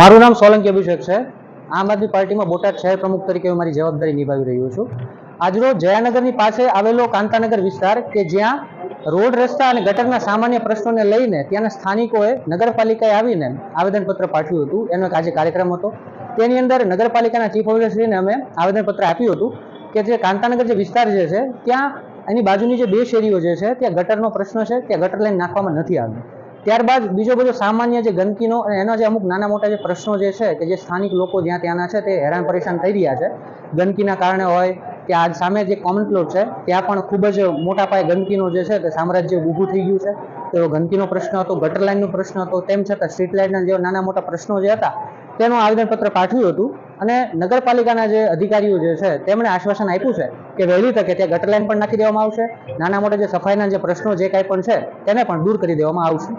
મારું નામ સોલંકી અભિષેક છે. આમ આદમી પાર્ટીમાં બોટાદ શહેર પ્રમુખ તરીકે હું મારી જવાબદારી નિભાવી રહ્યો છું. આજરોજ જયાનગરની પાસે આવેલો કાંતાનગર વિસ્તાર કે જ્યાં રોડ રસ્તા અને ગટરના સામાન્ય પ્રશ્નોને લઈને ત્યાંના સ્થાનિકોએ નગરપાલિકાએ આવીને આવેદનપત્ર પાઠવ્યું હતું. એનો એક આજે કાર્યક્રમ હતો. તેની અંદર નગરપાલિકાના ચીફ ઓફિસરશ્રીને અમે આવેદનપત્ર આપ્યું હતું કે જે કાંતાનગર જે વિસ્તાર જે છે, ત્યાં એની બાજુની જે બે શેરીઓ જે છે, ત્યાં ગટરનો પ્રશ્ન છે, ત્યાં ગટર લાઈન નાખવામાં નથી આવી ત્યારબાદ બીજો બધો સામાન્ય જે ગંદકીનો અને એના જે અમુક નાના મોટા જે પ્રશ્નો જે છે કે જે સ્થાનિક લોકો જ્યાં ત્યાંના છે તે હેરાન પરેશાન થઈ રહ્યા છે. ગંદકીના કારણે હોય કે આજ સામે જે કોમન પ્લોટ છે, ત્યાં પણ ખૂબ જ મોટા પાયે ગંદકીનો જે છે તે સામ્રાજ્ય ઊભું થઈ ગયું છે. તો ગંદકીનો પ્રશ્ન હતો ગટર લાઇનનો પ્રશ્ન હતો, તેમ છતાં સ્ટ્રીટ લાઇટના જેવા નાના મોટા પ્રશ્નો જે હતા, તેનું આવેદનપત્ર પાઠવ્યું હતું. અને નગરપાલિકાના જે અધિકારીઓ જે છે તેમણે આશ્વાસન આપ્યું છે કે વહેલી તકે ત્યાં ગટર લાઇન પણ નાખી દેવામાં આવશે. નાના મોટા જે સફાઈના જે પ્રશ્નો જે કાંઈ પણ છે, તેને પણ દૂર કરી દેવામાં આવશે.